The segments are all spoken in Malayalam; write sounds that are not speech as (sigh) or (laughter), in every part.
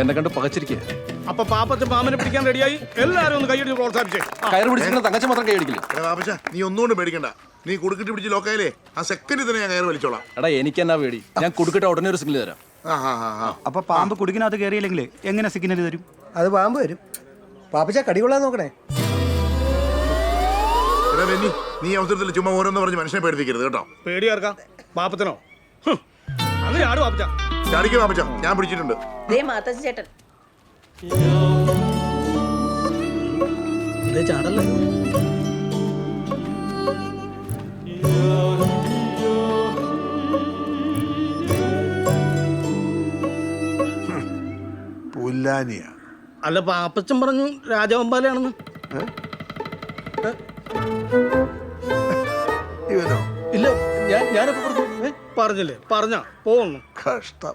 എന്നെ കണ്ട് പകച്ചിരിക്കുക അപ്പൊ പാപ്പച്ച പാമ്പിനെ പിടിക്കാൻ റെഡിയായി? എല്ലാരും ഒന്ന് കൈയടിച്ച് പ്രോത്സാഹിപ്പിച്ചേ. കയറി പിടിച്ചിട്ട് തങ്കച്ച മാത്രം കൈയടിക്കില്ല എടാ ബാബച്ച നീ ഒന്നുകൊണ്ട് പേടിക്കണ്ട. നീ കുടുക്കിട്ട് പിടിച്ച് ലോക്കായാലേ ആ സെക്കൻഡിൽ തന്നെ ഞാൻ കയറി വലിച്ചോളാം. എടാ എനിക്ക് എന്നാ പേടി? ഞാൻ കുടുക്കിട്ട് ഉടനെ ഒരു സിഗ്നൽ തരാം. അപ്പൊ പാമ്പ് കുടുക്കിനകത്ത് കയറിയില്ലെങ്കിൽ എങ്ങനെ സിഗ്നൽ തരും? അത് പാമ്പ് വരും പാപ്പച്ച കടികൊള്ളാൻ നോക്കണേ. എടാ ബെന്നി നീ അവസരത്തിൽ ചുമ്മാ ഓരോന്ന് പറഞ്ഞ് മനുഷ്യനെ പേടിപ്പിക്കരുത് കേട്ടോ. പേടി ആർക്കാം പാപ്പത്തിനോ? അങ്ങനെ ആട് പാപ്പച്ച. ചാടിക്കും ബാബച്ച ഞാൻ പിടിച്ചിട്ടുണ്ട്. ദേ ചേട്ടൻ. ദേ ചാടല്ലേ? പുല്ലാനിയ. അല്ല പാപ്പച്ചൻ പറഞ്ഞു രാജവമ്പാലയാണെന്ന്. ഇവനോ? ഇല്ല ഞാൻ ഞാനിപ്പോ പറഞ്ഞു ഏ? പറഞ്ഞില്ലേ? പറഞ്ഞ പോന്നു കഷ്ടം.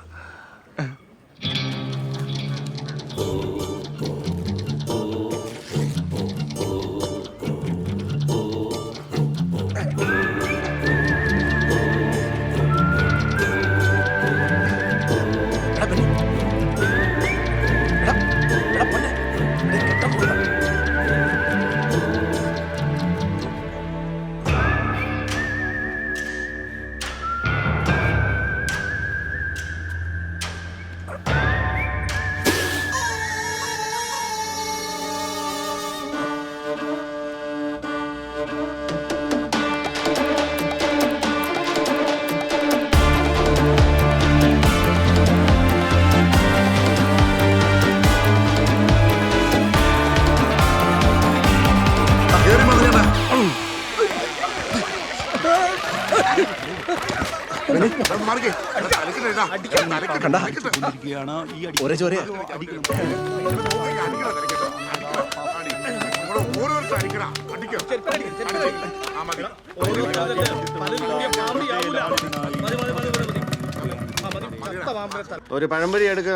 ഒരു പഴംപൊരി എടുക്ക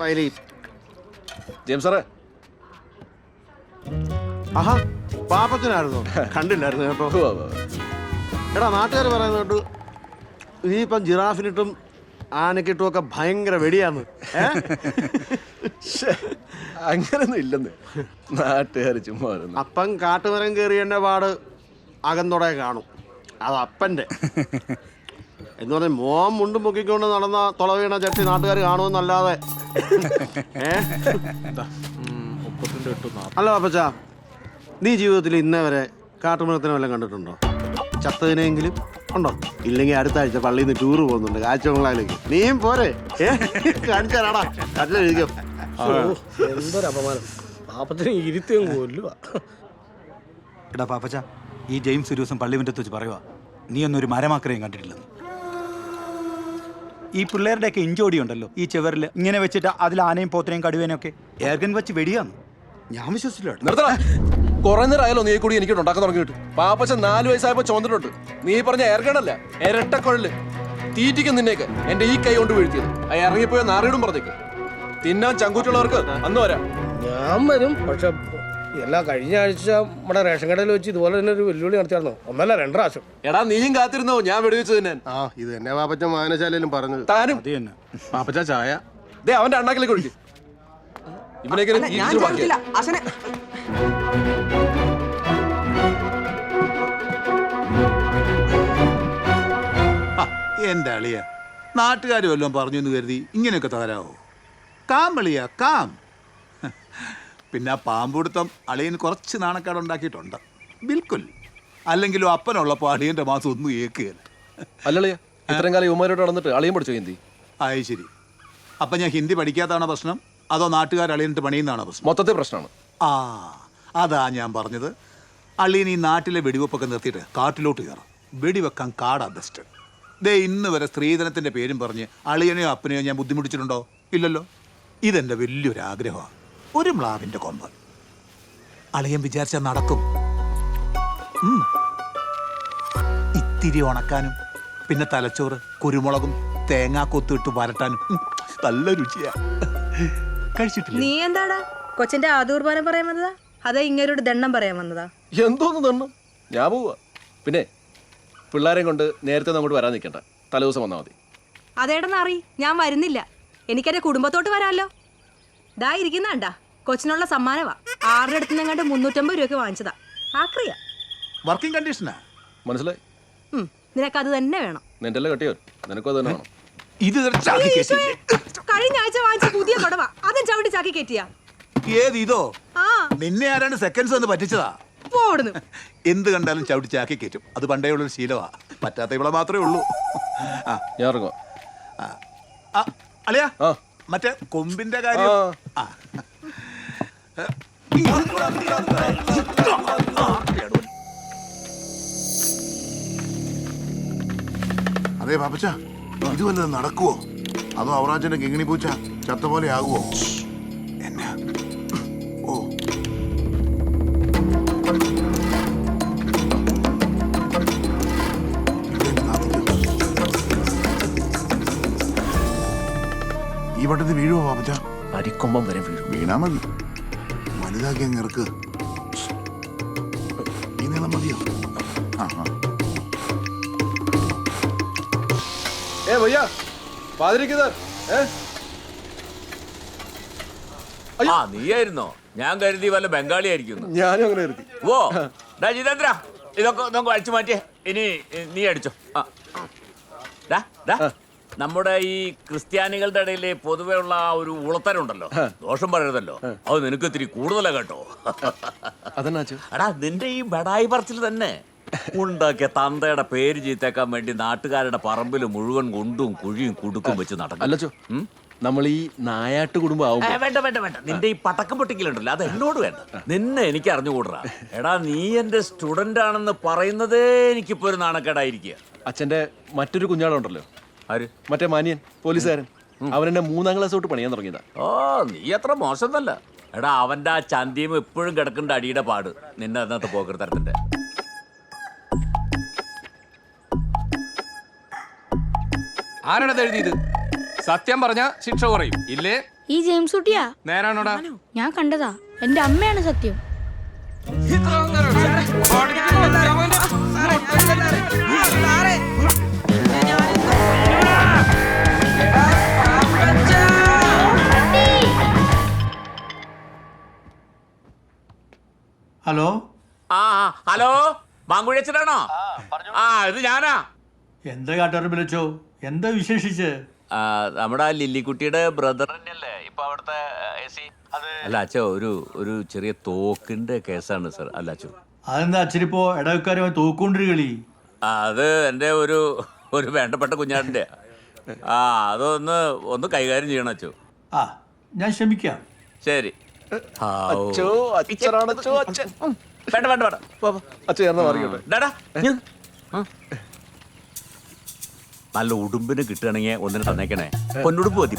പൈലി. ജെയിംസ് സാറേ. ആഹാ പാപ്പത്തിനായിരുന്നു (laughs) കണ്ടില്ലായിരുന്നു കേട്ടോ. എടാ നാട്ടുകാർ പറയുന്നത് കേട്ടു ഇനിയിപ്പം ജിറാഫിനിട്ടും ആനക്കിട്ടും ഒക്കെ ഭയങ്കര വെടിയാന്ന് അങ്ങനൊന്നും ഇല്ലെന്ന്. നാട്ടുകാർ ചുമ്മാ വരുന്നു അപ്പം കാട്ടുമരം കയറിയതിന്റെ പാട് അകന്നോടെ കാണും. അത് അപ്പന്റെ എന്ന് പറഞ്ഞാൽ മോൻ മുണ്ടും പൊക്കിക്കൊണ്ട് നടന്ന തുളവീണ ചട്ടി നാട്ടുകാർ കാണുമെന്നല്ലാതെ. അല്ല അപ്പച്ച നീ ജീവിതത്തിൽ ഇന്നേ വരെ കാട്ടുമൃഗത്തിനെ വല്ലതും കണ്ടിട്ടുണ്ടോ? ചത്തതിനെങ്കിലും ഉണ്ടോ? ഇല്ലെങ്കിൽ അടുത്ത ആഴ്ച പള്ളിയിൽ നിന്ന് ടൂറ് പോകുന്നുണ്ട് കാഴ്ചമംഗലാലേക്ക് നീയും പോരെ. കാണിച്ചാടാ കല്ലെഴുതിക്കും എന്തൊരു അപമാനം. പാപ്പത്തിന് ഇരുത്തിയും കൊല്ലുക എടാ പാപ്പച്ച ഈ ജെയിംസ് ഒരു ദിവസം പള്ളി മുറ്റത്ത് വെച്ച് പറയുക നീ ഒന്നൊരു ഒരു കണ്ടിട്ടില്ല കണ്ടിട്ടില്ലെന്ന്. ഈ പിള്ളേരുടെയൊക്കെ ഇഞ്ചോടി ഉണ്ടല്ലോ ഈ ചെവറിൽ ഇങ്ങനെ വെച്ചിട്ട് അതിൽ ആനയും പോത്തനെയും കടുവേനൊക്കെ ഒക്കെ എയർഗൻ വെച്ച് വെടിയാന്ന്. ഞാൻ വിശ്വസിച്ചില്ല കേട്ടോ. നിർത്തടാ കുറെ നേരം ആയാലോ നീ കൂടി എനിക്ക് ഉണ്ടാക്കാൻ തുടങ്ങിയിട്ട്. പാപ്പച്ച നാല് വയസ്സായപ്പോ ചോന്നിട്ടുണ്ട് നീ പറഞ്ഞ ഇരട്ട ഇരട്ടക്കൊഴൽ തീറ്റിക്കും നിന്നേക്ക് എന്റെ ഈ കൈ കൊണ്ട് വീഴ്ത്തിയത്. ആ ഇറങ്ങിപ്പോയ നാറിയിടും പറഞ്ഞേക്ക്. തിന്നാൻ ചങ്കൂറ്റുള്ളവർക്ക് അന്ന് വരാം. ഞാൻ വരും. പക്ഷെ എല്ലാ കഴിഞ്ഞ ആഴ്ച നമ്മുടെ റേഷൻ കടയിൽ വെച്ച് ഇതുപോലെ തന്നെ ഒരു വെല്ലുവിളി നടത്തിയായിരുന്നു. ഒന്നല്ല രണ്ട് പ്രാവശ്യം. എടാ നീയും കാത്തിരുന്നോ? ഞാൻ വെടിവെച്ചു തന്നെ. ആ ഇത് തന്നെ പാപ്പച്ച വായനശാലയിലും പറഞ്ഞു താനും? അത് തന്നെ. പാപ്പച്ച ചായ. ദേ അവന്റെ അണ്ണാക്കിലേക്ക് ഒഴിക്കും. ഇവനെങ്ങനെ എന്റെ അളിയ നാട്ടുകാർ വല്ലതും പറഞ്ഞു എന്ന് കരുതി ഇങ്ങനെയൊക്കെ തകരാവോ? കാം അളിയ കാം. പിന്നെ ആ പാമ്പുടുത്തം അളിയൻ കുറച്ച് നാണക്കേട് ഉണ്ടാക്കിയിട്ടുണ്ട്. ബിൽക്കുൽ. അല്ലെങ്കിലും അപ്പനുള്ളപ്പോൾ അളിയന്റെ മാസം ഒന്നും ഏക്കുകയില്ല അല്ലളിയ ഇത്രയും കാലം യുവമാരോട് നടന്നിട്ട് അളിയും പഠിച്ചു ഹിന്ദി? ആയി ശരി. അപ്പം ഞാൻ ഹിന്ദി പഠിക്കാത്തതാണോ പ്രശ്നം? അതോ നാട്ടുകാർ അളിയനിട്ട് പണിയുന്നതാണോ പ്രശ്നം? മൊത്തത്തിൽ പ്രശ്നമാണ്. ആ അതാ ഞാൻ പറഞ്ഞത്. അള്ളിയൻ ഈ നാട്ടിലെ വെടിവെപ്പൊക്കെ നിർത്തിയിട്ട് കാട്ടിലോട്ട് കയറാം. വെടിവെക്കാൻ കാടാ ബെസ്റ്റ് ദേ ഇന്ന് വരെ സ്ത്രീധനത്തിന്റെ പേരും പറഞ്ഞ് അളിയനെയോ അപ്പനെയോ ഞാൻ ബുദ്ധിമുട്ടിച്ചിട്ടുണ്ടോ? ഇല്ലല്ലോ. ഇതെന്റെ വലിയൊരു ആഗ്രഹമാണ് ഒരു മ്ലാവിന്റെ കൊമ്പ്. അളിയൻ വിചാരിച്ചാൽ നടക്കും. ഇത്തിരി ഉണക്കാനും പിന്നെ തലച്ചോറ് കുരുമുളകും തേങ്ങാ കൊത്തിട്ട് വരട്ടാനും. നല്ല രുചിയാ. കഴിച്ചിട്ട് നീ എന്താടാ? കൊച്ചിന്റെ ആദൂർബാനം പറയാൻ വന്നതാ? അതാ ഇങ്ങനൊരു ദണ്ണം പറയാൻ വന്നതാ? എന്തോന്ന് ദണ്ണം? ഞാൻ പോവാ. പിന്നെ പിള്ളേരെയും കൊണ്ട് നേരത്തെ അങ്ങോട്ട് വരാൻ നിൽക്കണ്ട. തലേദിവസം വന്നാൽ മതി. അതേടെന്നറി ഞാൻ വരുന്നില്ല. എനിക്കെന്റെ കുടുംബത്തോട്ട് വരാമല്ലോ ദാ ഇരിക്കുന്നാണ്ടാ കൊച്ചിനുള്ള സമ്മാനവാ. ആരുടെ അടുത്ത് നിന്നങ്ങാണ്ട് മുന്നൂറ്റമ്പത് രൂപയ്ക്ക് വാങ്ങിച്ചതാ. ആക്രിയ. വർക്കിംഗ് കണ്ടീഷനാ മനസ്സിലായി? ഉം, നിനക്കത് തന്നെ വേണം. നിന്റെ അല്ലേ കട്ടിയോ നിനക്കും അത് തന്നെ വേണം. ഇത് ചാക്കി കേസില്ലേ കഴിഞ്ഞ ആഴ്ച വാങ്ങിച്ച പുതിയ കൊടവ. അതും ചവിട്ടി ചാക്കി കയറ്റിയാ ഏത് ഇതോ? ആ. നിന്നെ ആരാണ് സെക്കൻഡ്സ് എന്ന് പറ്റിച്ചതാ? പോടുന്നു എന്ത് കണ്ടാലും ചവിട്ടി ചാക്കി കയറ്റും അത് പണ്ടേ ഉള്ളൊരു ശീലമാ പറ്റാത്ത ഇവിടെ മാത്രമേ ഉള്ളൂ ആ ഞാൻ ആ. ആ, അളിയാ ആ. മറ്റേ കൊമ്പിന്റെ കാര്യം ആ. ആ. അതെ പാപ്പച്ച ഇത് വല്ലതും നടക്കുവോ അതോ അവറാച്ചന്റെ കിങ്ങിണി പൂച്ച ചത്ത പോലെ ആകുവോ അരിക്കൊമ്പം വരെ വീഴും. വീണാ മതി. വലുതാക്കി അങ്ങ് ഇറക്ക്. ഈ നീളം മതിയോ? ആ ആ. ഏ ഭയ്യ പാതിരിക്കുന്നത് ഏ? ആ നീയായിരുന്നോ? ഞാൻ കരുതി വല്ല ബംഗാളി ആയിരിക്കുന്നു. ഞാനും അങ്ങനെ കരുതി. ഓ ഡാ ജിതേന്ദ്ര ഇതൊക്കെ നമുക്ക് അടിച്ചു മാറ്റിയേ. ഇനി നീ അടിച്ചോ. ആ. ഡാ, ഡാ, നമ്മുടെ ഈ ക്രിസ്ത്യാനികളുടെ ഇടയിലെ പൊതുവെ ഉള്ള ആ ഒരു ഉളത്തരുണ്ടല്ലോ. ദോഷം പറയരുതല്ലോ. അത് നിനക്ക് ഇത്തിരി കൂടുതലാ കേട്ടോ. അതെന്നാച്ചു എടാ നിന്റെ ഈ ബടായി പറച്ചിൽ തന്നെ. ഉണ്ടാക്കിയ തന്തയുടെ പേര് ചീത്തേക്കാൻ വേണ്ടി നാട്ടുകാരുടെ പറമ്പിൽ മുഴുവൻ കൊണ്ടും കുഴിയും കുടുക്കും വെച്ച് നടക്കും. അല്ലച്ചോ നമ്മൾ ഈ നായാട്ട് കുടുംബം ഏ, വേണ്ട വേണ്ട വേണ്ട. നിന്റെ ഈ പടക്കം പൊട്ടിക്കലുണ്ടല്ലോ അത് എന്നോട് വേണ്ട. നിന്നെ എനിക്ക് അറിഞ്ഞുകൂടാ. എടാ നീ എന്റെ സ്റ്റുഡന്റ് ആണെന്ന് പറയുന്നതേ എനിക്കിപ്പോ ഒരു നാണക്കേടായിരിക്കുക അച്ഛന്റെ മറ്റൊരു കുഞ്ഞാളുണ്ടല്ലോ. ആര്? മറ്റേ മാനിയൻ പോലീസുകാരൻ. അവൻ എന്നെ മൂന്നാം ക്ലാസ് തൊട്ട് പണിയാൻ തുടങ്ങിയതാ. ഓ നീ അത്ര മോശമൊന്നല്ല എടാ അവന്റെ ആ ചന്തിയും എപ്പോഴും കിടക്കേണ്ട അടിയുടെ പാട്. നിന്നെ അതിനകത്ത് പോക്കരുത്തരത്തിന്റെ ആരാണത് എഴുതിയത്? സത്യം പറഞ്ഞ ശിക്ഷ കുറയും. ഇല്ലേ? ഈ ജെയിംസ് കുട്ടിയാ? നേരാണോടാ? ഞാൻ കണ്ടതാ. എന്റെ അമ്മയാണ് സത്യം. ഹലോ? ആ ഹലോ? മാങ്കുഴിയച്ചനാണോ? ആ ഇത് ഞാനാ. എന്താ കാട്ടുകാരൻ വിളിച്ചോ എന്താ വിശേഷിച്ച്? നമ്മുടെ ആ ലില്ലിക്കുട്ടിയുടെ ബ്രദർ തന്നെയല്ലേ? ഇപ്പൊ അവിടുത്തെ അല്ല അച്ഛ ഒരു ഒരു ചെറിയ തോക്കിന്റെ കേസാണ് സർ. അല്ല അച്ഛൻ അതെന്താ അച്ഛനിപ്പോ ഇടവക്കാരുമായി തോക്കൊണ്ടിരി കളി? അത് എന്റെ ഒരു ഒരു വേണ്ടപ്പെട്ട കുഞ്ഞാടിന്റെ ആ അതൊന്ന് ഒന്ന് കൈകാര്യം ചെയ്യണം അച്ചു ആ ഞാൻ ശ്രമിക്കാം. ശരി. അച്ഛോ അച്ഛനാണച്ചോ അച്ഛൻ വേണ്ട വേണ്ട വേണ്ട. പോ, പോ. അച്ഛൻ ചേർന്ന് മാറിയോട്ടെ ഡാടാ. നല്ല ഉടുമ്പിന് കിട്ടുകയാണെങ്കിൽ ഒന്നിനെ തന്നേക്കണേ. പൊന്നുടുപ്പ് മതി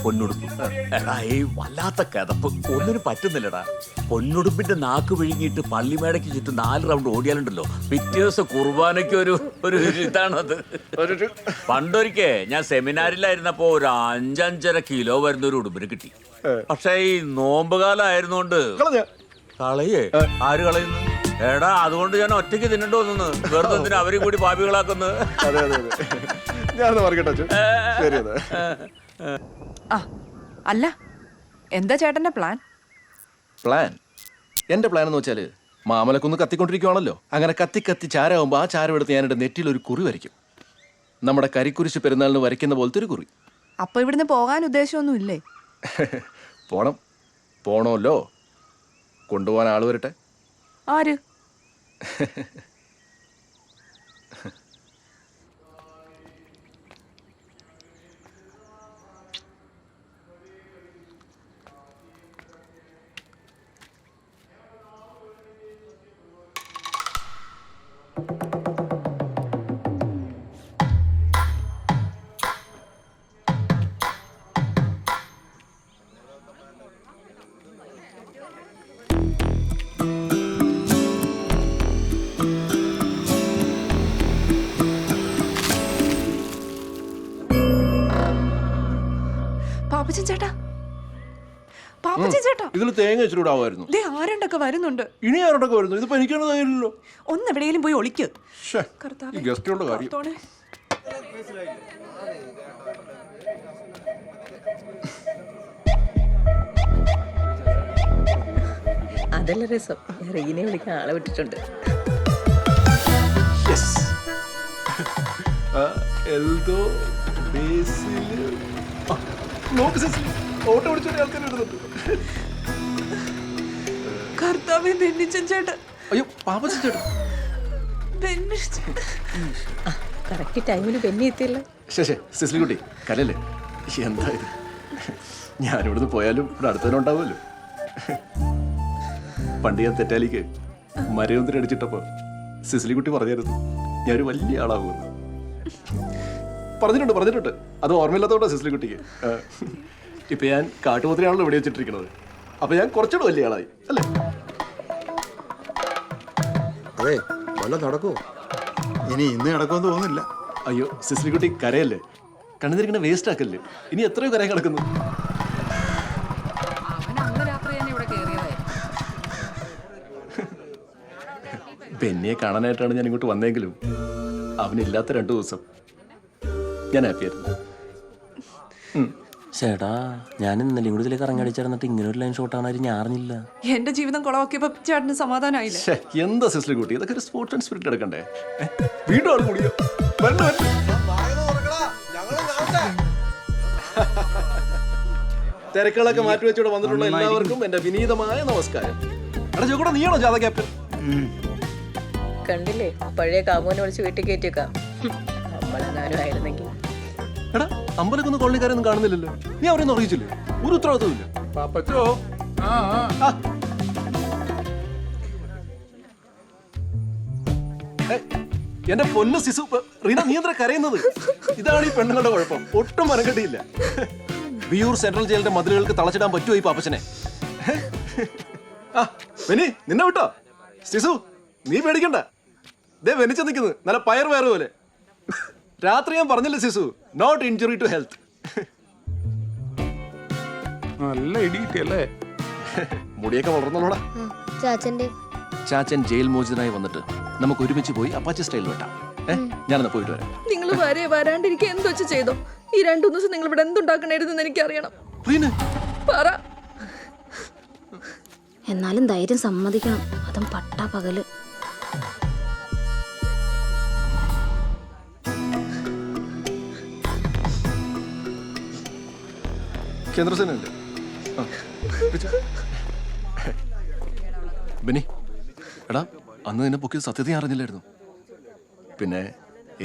ഈ വല്ലാത്ത കിതപ്പ്. ഒന്നിനു പറ്റുന്നില്ലടാ. പൊന്നുടുപ്പിന്റെ നാക്ക് വിഴുങ്ങിയിട്ട് പള്ളിമേടയ്ക്ക് ചുറ്റും നാല് റൗണ്ട് ഓടിയാലുണ്ടല്ലോ. പിറ്റേ ദിവസം കുർബാനയ്ക്ക് ഒരു ഒരു ഇതാണത്. പണ്ടൊരിക്കേ ഞാൻ സെമിനാറിലായിരുന്നപ്പോ ഒരു അഞ്ചഞ്ചര കിലോ വരുന്ന ഒരു ഉടുമ്പിന് കിട്ടി. പക്ഷേ ഈ നോമ്പ് കാലം ആയിരുന്നോണ്ട് കളയേ ആര് കളയുന്നു? എടാ അതുകൊണ്ട് ഞാൻ ഒറ്റയ്ക്ക് തിന്നിട്ട് വന്നു വെറുതെ എന്തിനാ അവരും കൂടി പാപികളാക്കുന്നു അതെ അതെ ശരി ആ അല്ല. എന്താ ചേട്ടന്റെ പ്ലാൻ? പ്ലാൻ? എന്റെ പ്ലാൻ എന്ന് വെച്ചാൽ മാമലക്കൊന്ന് കത്തിക്കൊണ്ടിരിക്കുവാണല്ലോ. അങ്ങനെ കത്തി കത്തി ചാരമാകുമ്പോൾ ആ ചാരം എടുത്ത് ഞാൻ എന്റെ നെറ്റിൽ ഒരു കുറി വരയ്ക്കും. നമ്മുടെ കരിക്കുരിശ് പെരുന്നാളിന് വരയ്ക്കുന്ന പോലത്തെ ഒരു കുറി. അപ്പൊ ഇവിടുന്ന് പോകാൻ ഉദ്ദേശമൊന്നും ഇല്ലേ (laughs) പോണം. പോണമല്ലോ കൊണ്ടുപോകാൻ ആൾ വരട്ടെ. ആര്? (laughs) പാപ്പച്ചൻ ചേട്ടാ. പാപ്പച്ചൻ ചേട്ടാ. ഇതിൽ തേങ്ങ ദേ ആരണ്ടൊക്കെ വരുന്നുണ്ട്. ഇനി വരുന്നു? ഇത് പനിക്കേണ്ട കാര്യമില്ലല്ലോ. ഒന്ന് എവിടെയെങ്കിലും പോയി ഒളിക്ക്. ഈ ഗസ്റ്റുകളുടെ കാര്യം. അതല്ല രസം. ഞാൻ റീനെ വിളിക്കാൻ ആളെ വിട്ടിട്ടുണ്ട്. (laughs) എന്തോ ബേസിൽ നോക്ക് ഓട്ടോ ഓടിച്ചോണ്ട് ആൾക്കാർ വരുന്നുണ്ട്. കർത്താവെ ബെന്നിച്ചൻ ചേട്ടൻ. അയ്യോ പാപ്പച്ചൻ ചേട്ടാ ബെന്നിച്ചൻ കറക്റ്റ് ടൈമിന് ബെന്നി എത്തിയല്ലോ. ശേ സിസിലി കുട്ടി കലല്ലേ എന്താ ഇത്? ഞാനിവിടുന്ന് പോയാലും ഇവിടെ അടുത്തതിനുണ്ടാവുമല്ലോ പണ്ട് ഞാൻ തെറ്റാലിക്ക് മരയൊന്നിനടിച്ചിട്ടപ്പോ സിസിലി കുട്ടി പറഞ്ഞായിരുന്നു ഞാനൊരു വലിയ ആളാകുമെന്ന്. പറഞ്ഞിട്ടുണ്ട് പറഞ്ഞിട്ടുണ്ട്. അത് ഓർമ്മയില്ലാത്തതുകൊണ്ടാ സിസിലി കുട്ടിക്ക്. ഇപ്പൊ ഞാൻ കാട്ടുപോത്തിനാണല്ലോ ഇവിടെ വെച്ചിട്ടിരിക്കുന്നത്. അപ്പൊ ഞാൻ കുറച്ചുകൂടെ വലിയ ആളായി അല്ലേ? അതെ വല്ല നടക്കുമോ ഇനി ഇന്ന് നടക്കുമെന്ന് തോന്നുന്നില്ല. അയ്യോ സിസിലി കുട്ടി കരയല്ലേ? കണ്ണുതിരിക്കണ വേസ്റ്റ് ആക്കല്ലേ? ഇനി എത്രയോ കരയാൻ കിടക്കുന്നു. ബെന്നിയെ കാണാനായിട്ടാണ് ഞാൻ ഇങ്ങോട്ട് വന്നെങ്കിലും അവനില്ലാത്ത രണ്ടു ദിവസം. ഞാൻ ഹാപ്പിയായിരുന്നു ചേട്ടാ ഞാൻ ഇന്നലെ കൂടി ഇതിലേക്ക് ഇറങ്ങടിച്ചിരുന്നിട്ട് ഇങ്ങനെ ഒരു ലൈൻ ഷോട്ട് ആണ് ഞാൻ അറിഞ്ഞില്ല എന്റെ ജീവിതം കുളവാക്കിയപ്പോ ചേട്ടന് സമാധാനമായില്ലേ? ശ്ശേ, എന്താ സിസ്റ്റർ കുട്ടി? ഇതൊക്കെ ഒരു സ്പോർട്സ് ആൻഡ് സ്പിരിറ്റ് എടുക്കണ്ടേ? ഏ? വീണ്ടും ആൾ കൂടിയോ? വരണം, വരണം. തിരക്കുകളൊക്കെ മാറ്റി വെച്ചോടെ വന്നിട്ടുള്ള എല്ലാവർക്കും എന്റെ വിനീതമായ നമസ്കാരം. എടാ ചോക്കൂടെ നീയാണോ ജാഥ ക്യാപ്റ്റൻ? കണ്ടില്ലേ? പഴയ കാമോനെ വിളിച്ച് വീട്ടിൽ കയറ്റിയേക്കാം. നമ്മളെങ്ങാനും ആയിരുന്നെങ്കിൽ എടാ അമ്പലക്കൊന്നും കൊള്ളിക്കാരൊന്നും കാണുന്നില്ലല്ലോ. നീ അവരെയൊന്നും അറിയിച്ചില്ലേ? ഒരു ഉത്തരവാദിത്വം ഇല്ല. പാപ്പച്ചോ? ആ ആ. എന്റെ പൊന്ന് സിസു റീന നീ എന്താ കരയുന്നത്? ഇതാണ് ഈ പെണ്ണുങ്ങളുടെ കുഴപ്പം. ഒട്ടും മനക്കെട്ടിയില്ല വിയൂർ സെൻട്രൽ ജയിലിന്റെ മതിലുകൾക്ക് തളച്ചിടാൻ പറ്റുമോ ഈ പാപ്പച്ചനെ? ആ വെനി നിന്നെ വിട്ടോ? സിസു നീ പേടിക്കണ്ട. ദേ വെനിച്ച നിൽക്കുന്നത് നല്ല പയർ പോലെ. രാത്രി ഞാൻ പറഞ്ഞില്ലേ സിസു? നോട്ട് ഇഞ്ചുറി ടു ഹെൽത്ത് നല്ല ഇടി അല്ലേ? മുടിയൊക്കെ വളർന്നോളാ ചാച്ചന്റെ. ചാച്ചൻ ജയിൽ മോചിതനായി വന്നിട്ട് നമുക്ക് ഒരുമിച്ച് പോയി അപ്പാച്ചി സ്റ്റൈൽ വെട്ടാം. ഏ ഞാനെന്നാ പോയിട്ട് വരാം. നിങ്ങൾ വരെ വരാണ്ടിരിക്കുക എന്ത് വെച്ച് ചെയ്തോ? ഈ രണ്ടു ദിവസം നിങ്ങൾ ഇവിടെ എന്തുണ്ടാക്കണായിരുന്നു എനിക്കറിയണം. റീന. പറ. എന്നാലും ധൈര്യം സമ്മതിക്കണം. അതും പട്ടാ പകൽ. കേന്ദ്രസേനല്ലേ ബിനി എടാ അന്ന് നിന്നെ പൊക്കിയത് സത്യത ഞാൻ അറിഞ്ഞില്ലായിരുന്നു. പിന്നെ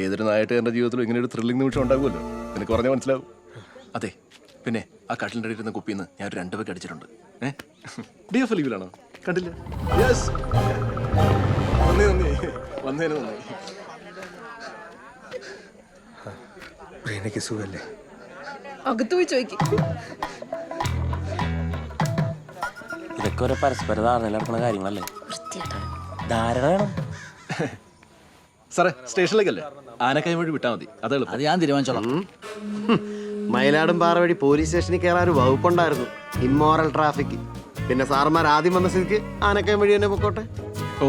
ഏതൊരു നായിട്ട് എന്റെ ജീവിതത്തിലും ഇങ്ങനെ ഒരു ത്രില്ലിംഗ് നിമിഷം ഉണ്ടാകുമല്ലോ? നിനക്ക് പറഞ്ഞാൽ മനസ്സിലാവും. അതെ പിന്നെ ആ കട്ടിലിന്റെ ഇരുന്ന കുപ്പിന്ന് ഞാൻ രണ്ടു പേക്ക് അടിച്ചിട്ടുണ്ട്. ഏ? ഡി എഫ് ലീവിലാണോ? കണ്ടില്ല. യെസ് നന്ദി നന്ദി വന്നതിന് നന്ദി സുഖല്ലേ? അകത്ത് പോയി ചോദിക്കും. ഇതൊക്കെ ഒരു പരസ്പര ധാരണ നടക്കുന്ന കാര്യങ്ങളല്ലേ? ധാരണ വേണം. സാറേ സ്റ്റേഷനിലേക്കല്ലേ? ആനക്കായ വഴി വിട്ടാൽ മതി. അത് എളുപ്പം. അത് ഞാൻ തീരുമാനിച്ചോളാം. (laughs) മയിലാടും പാറ വഴി പോലീസ് സ്റ്റേഷനിൽ കയറാൻ ഒരു വകുപ്പുണ്ടായിരുന്നു. ഇമ്മോറൽ ട്രാഫിക് പിന്നെ സാർമാർ ആദ്യം വന്ന സ്ഥിതിക്ക് ആനക്കൈ വഴി തന്നെ പൊക്കോട്ടെ? ഓ.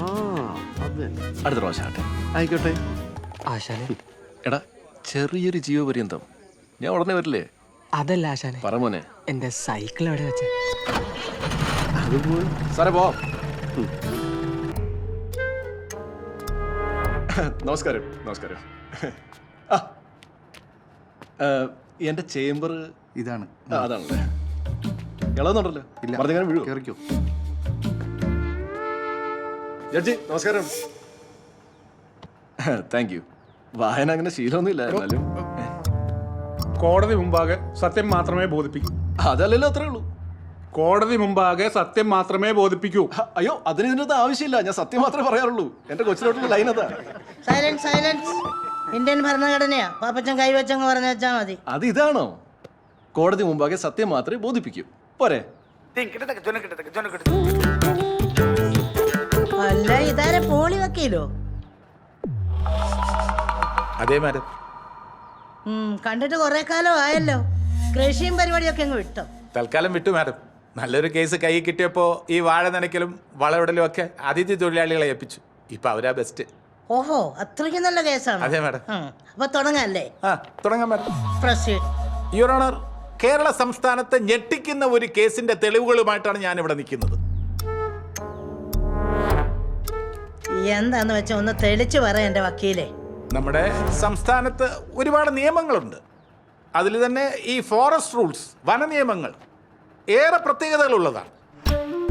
ആ അത് തന്നെ. അടുത്ത പ്രാവശ്യം ആട്ടെ ആയിക്കോട്ടെ. ആശാനെ എടാ ചെറിയൊരു ജീവപര്യന്തം. ഞാൻ ഉടനെ വരില്ലേ? അതല്ല ആശാനെ. പറ മോനെ. എന്റെ സൈക്കിൾ അവിടെ വെച്ച്? സാറേ പോ. നമസ്കാരം നമസ്കാരം. എന്റെ ചേംബർ ഇതാണ്. അതാണല്ലേ. ഇളവുന്നുണ്ടല്ലോ ഇല്ല. ജഡ്ജി നമസ്കാരം. Thank you. വായന അങ്ങനെ ശീലമൊന്നുമില്ല എന്നാലും. കോടതി മുമ്പാകെ സത്യം മാത്രമേ ബോധിപ്പിക്കൂ. അതല്ലല്ലോ അത്രേ ഉള്ളൂ. കോടതി മുമ്പാകെ സത്യം മാത്രമേ ബോധിപ്പിക്കൂ. അയ്യോ അതിന് ഇതിനകത്ത് ആവശ്യമില്ല. ഞാൻ സത്യം മാത്രമേ പറയാറുള്ളൂ. എന്റെ കൊച്ചിലോട്ടുള്ള ലൈൻ അതാ. Silence silence. ഇന്ത്യൻ ഭരണഘടനയാ. പാപ്പച്ചൻ കൈവച്ചങ്ങ് പറഞ്ഞു വെച്ചാ മതി. അത് ഇതാണോ? കോടതി മുമ്പാകെ സത്യം മാത്രമേ ബോധിപ്പിക്കൂ. പോരെ. അല്ല ഇതാരെ പോളി വക്കീലോ? അതേ മാഡം. കണ്ടിട്ട് കുറെ കാലം ആയല്ലോ കൃഷിയും പരിപാടിയൊക്കെ അങ്ങ് വിട്ടു. തൽക്കാലം വിട്ടു മാഡം. നല്ലൊരു കേസ് കൈ കിട്ടിയപ്പോൾ ഈ വാഴ നനയ്ക്കലും വളവിടലും ഒക്കെ അതിഥി തൊഴിലാളികളെ ഏൽപ്പിച്ചു. ഇപ്പൊ അവരാ ബെസ്റ്റ് ഓഹോ അത്രയ്ക്കും നല്ല കേസാണ്. അതെ മാഡം. അപ്പൊ തുടങ്ങാല്ലേ? ആ തുടങ്ങാം മാഡം. യുവർ ഓണർ കേരള സംസ്ഥാനത്തെ ഞെട്ടിക്കുന്ന ഒരു കേസിന്റെ തെളിവുകളുമായിട്ടാണ് ഞാൻ ഇവിടെ നിൽക്കുന്നത്. എന്താന്ന് വെച്ചാ ഒന്ന് തെളിച്ചു പറയാ എന്റെ വക്കീലേ. നമ്മുടെ സംസ്ഥാനത്ത് ഒരുപാട് നിയമങ്ങളുണ്ട്. അതിൽ തന്നെ ഈ ഫോറസ്റ്റ് റൂൾസ് വന നിയമങ്ങൾ ഏറെ പ്രത്യേകതകളുള്ളതാണ്.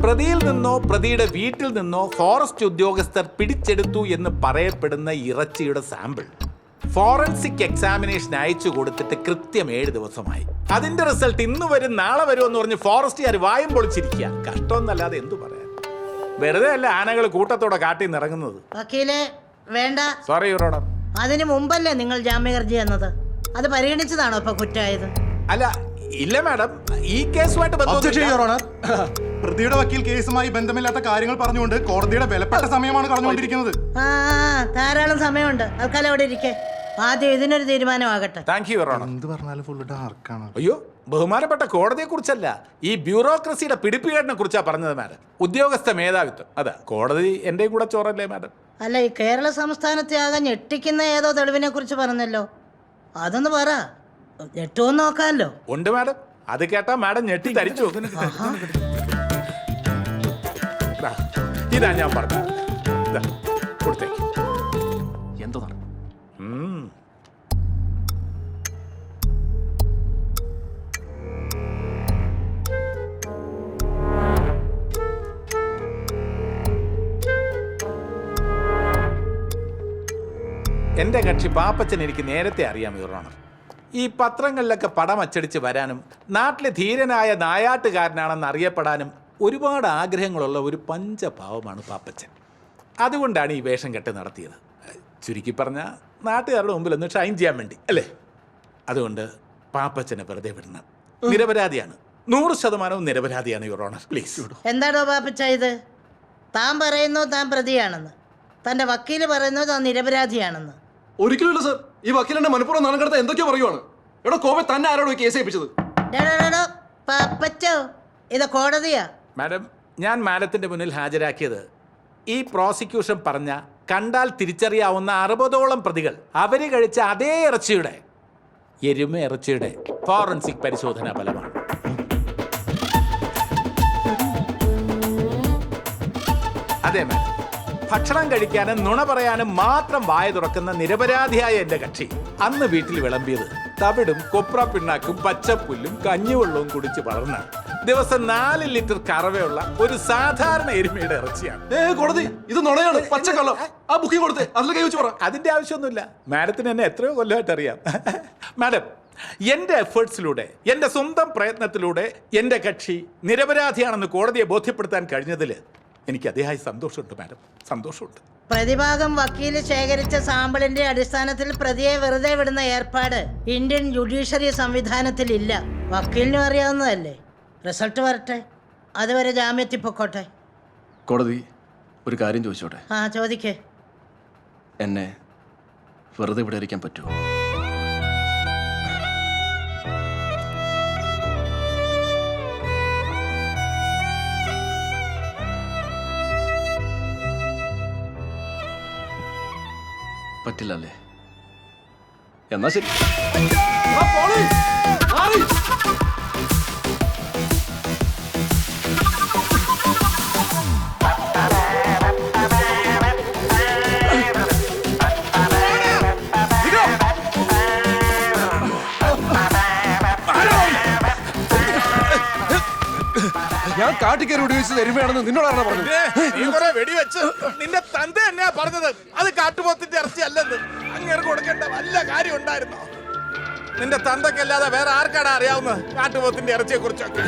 പ്രതിയിൽ നിന്നോ പ്രതിയുടെ വീട്ടിൽ നിന്നോ ഫോറസ്റ്റ് ഉദ്യോഗസ്ഥർ പിടിച്ചെടുത്തു എന്ന് പറയപ്പെടുന്ന ഇറച്ചിയുടെ സാമ്പിൾ ഫോറൻസിക് എക്സാമിനേഷൻ അയച്ചു കൊടുത്തിട്ട് കൃത്യം ഏഴ് ദിവസമായി. അതിന്റെ റിസൾട്ട് ഇന്ന് വരും നാളെ വരും എന്ന് പറഞ്ഞ് ഫോറസ്റ്റുകാർ വായും പൊളിച്ചിരിക്കുക. കഷ്ടമൊന്നല്ലാതെ എന്തു പറയാൻ? വെറുതെ അല്ല ആനകൾ കൂട്ടത്തോടെ കാട്ടിൽ നിന്ന് ഇറങ്ങുന്നത്? വേണ്ട. സോറി യുറോണർ അതിന് മുമ്പല്ലേ നിങ്ങൾ ജാമ്യഹർജി എന്നത് അത് പരിഗണിച്ചതാണോ ഇപ്പൊ കുറ്റമായത് അല്ല ഇല്ല മാഡം. ഈ കേസുമായിട്ട്. പ്രതിയുടെ വക്കീൽ കേസുമായി ബന്ധമില്ലാത്ത കാര്യങ്ങൾ പറഞ്ഞുകൊണ്ട് കോടതിയുടെ വിലപ്പെട്ട സമയമാണ് കളഞ്ഞുകൊണ്ടിരിക്കുന്നത് ആ ആ, ധാരാളം സമയമുണ്ട്. തൽക്കാലം അവിടെ ഇരിക്കെ. ആദ്യം ഇതിനൊരു തീരുമാനമാകട്ടെ. താങ്ക് യു എന്ത് പറഞ്ഞാലും ഫുൾ ഡാർക്കാണ് അയ്യോ ബഹുമാനപ്പെട്ട കോടതിയെ കുറിച്ചല്ല ഈ ബ്യൂറോക്രസിയുടെ പിടിപ്പുകേടിനെ കുറിച്ചാണ് പറഞ്ഞത് മാഡം. ഉദ്യോഗസ്ഥ മേധാവിത്വം. അതാ കോടതി എന്റെയും കൂടെ ചോറല്ലേ മാഡം? അല്ല ഈ കേരള സംസ്ഥാനത്തെ ആകെ ഞെട്ടിക്കുന്ന ഏതോ തെളിവിനെ കുറിച്ച് പറഞ്ഞല്ലോ. അതൊന്ന് പറ. ഞെട്ടുമെന്ന് നോക്കാമല്ലോ ഉണ്ട് മാഡം. അത് കേട്ടാ മാഡം ഞെട്ടി തരിച്ചു. ഇതാ ഞാൻ പറഞ്ഞു കൊടുത്തേക്ക്. എന്റെ കക്ഷി പാപ്പച്ചൻ എനിക്ക് നേരത്തെ അറിയാം യുറോണർ ഈ പത്രങ്ങളിലൊക്കെ പടം അച്ചടിച്ച് വരാനും നാട്ടിലെ ധീരനായ നായാട്ടുകാരനാണെന്ന് അറിയപ്പെടാനും ഒരുപാട് ആഗ്രഹങ്ങളുള്ള ഒരു പഞ്ചഭാവമാണ് പാപ്പച്ചൻ. അതുകൊണ്ടാണ് ഈ വേഷം കെട്ട് നടത്തിയത്. ചുരുക്കി പറഞ്ഞ നാട്ടുകാരുടെ മുമ്പിൽ ഒന്ന് ഷൈൻ ചെയ്യാൻ വേണ്ടി അല്ലേ? അതുകൊണ്ട് പാപ്പച്ചനെ വെറുതെ വിടണം. നിരപരാധിയാണ്. നൂറ് ശതമാനവും നിരപരാധിയാണ് യുറോണർ പ്ലീസ് എന്താണോ പാപ്പച്ച ഇത്? താൻ പറയുന്നു താൻ പ്രതിയാണെന്ന്? തന്റെ വക്കീൽ പറയുന്നു താൻ നിരപരാധിയാണെന്ന്? ഒരിക്കലുമില്ല സർ ഈ വക്കീലിന്റെ മനഃപൂർവം നാണം കിടത്ത എന്തൊക്കെയോ പറയുവാണ്. എടോ കോപെ തന്നെ ആരോടോ ഈ കേസ് ഏൽപ്പിച്ചത്? പാപ്പച്ചോ ഇത് കോടതിയാ? മാഡം ഞാൻ മാഡത്തിന്റെ മുന്നിൽ ഹാജരാക്കിയത് ഈ പ്രോസിക്യൂഷൻ പറഞ്ഞ കണ്ടാൽ തിരിച്ചറിയാവുന്ന അറുപതോളം പ്രതികൾ അവർ കഴിച്ച അതേ ഇറച്ചിയുടെ എരുമ ഇറച്ചിയുടെ ഫോറൻസിക് പരിശോധനാ ഫലമാണ്. അതെ മാഡം. ഭക്ഷണം കഴിക്കാനും നുണ പറയാനും മാത്രം വായ തുറക്കുന്ന നിരപരാധിയായ എന്റെ കക്ഷി. അന്ന് വീട്ടിൽ വിളമ്പിയത് തവിടും കൊപ്ര പിണ്ണാക്കും പച്ചപ്പുല്ലും കഞ്ഞിവെള്ളവും കുടിച്ച് വളർന്ന ദിവസം നാല് ലിറ്റർ കറവയുള്ള ഒരു സാധാരണ എരുമയുടെ ഇറച്ചിയാണ്. കോടതി ഇത് നുണയാണ് പച്ചക്കള്ളം. ആ ബുക്കിംഗ് കൊടുത്ത് അതിൽ കൈ വെച്ച് പറ. അതിന്റെ ആവശ്യമൊന്നുമില്ല. മാഡത്തിന് എന്നെ എത്രയോ കൊല്ലമായിട്ട് അറിയാം. മാഡം എന്റെ എഫേർട്സിലൂടെ എന്റെ സ്വന്തം പ്രയത്നത്തിലൂടെ എന്റെ കക്ഷി നിരപരാധിയാണെന്ന് കോടതിയെ ബോധ്യപ്പെടുത്താൻ കഴിഞ്ഞതിൽ എനിക്ക് അതിയായ സന്തോഷമുണ്ട് മാഡം. സന്തോഷമുണ്ട്. പ്രതിഭാഗം വക്കീൽ ശേഖരിച്ച സാമ്പിളിന്റെ അടിസ്ഥാനത്തിൽ പ്രതിയെ വെറുതെ വിടുന്ന ഏർപ്പാട് ഇന്ത്യൻ ജുഡീഷ്യറി സംവിധാനത്തിൽ ഇല്ല. വക്കീലിനും അറിയാവുന്നതല്ലേ? റിസൾട്ട് വരട്ടെ. അതുവരെ ജാമ്യത്തിൽ പൊക്കോട്ടെ. കോടതി ഒരു കാര്യം ചോദിച്ചോട്ടെ? ആ ചോദിക്കേ. എന്നെ വെറുതെ ഇവിടെ ഇരിക്കാൻ പറ്റുമോ? പറ്റില്ല അല്ലേ എന്നാ ശരി! ഞാൻ കാട്ടിക്കയറി ഉപയോഗിച്ചത് എരുമയാണെന്ന് നിന്നോടാണ് പറഞ്ഞത്? വെടിവെച്ച് നിന്റെ തന്ത എന്നെയാ പറഞ്ഞത്. അത് കാട്ടുപോത്തിന്റെ അല്ലെന്ന് അങ്ങേർ കൊടുക്കേണ്ട വല്ല കാര്യം ഉണ്ടായിരുന്നോ? നിന്റെ തന്തക്കല്ലാതെ വേറെ ആർക്കാടാ അറിയാവുന്നത്? കാട്ടുപോത്തിന്റെ ഇറച്ചിയെ കുറിച്ചൊക്കെ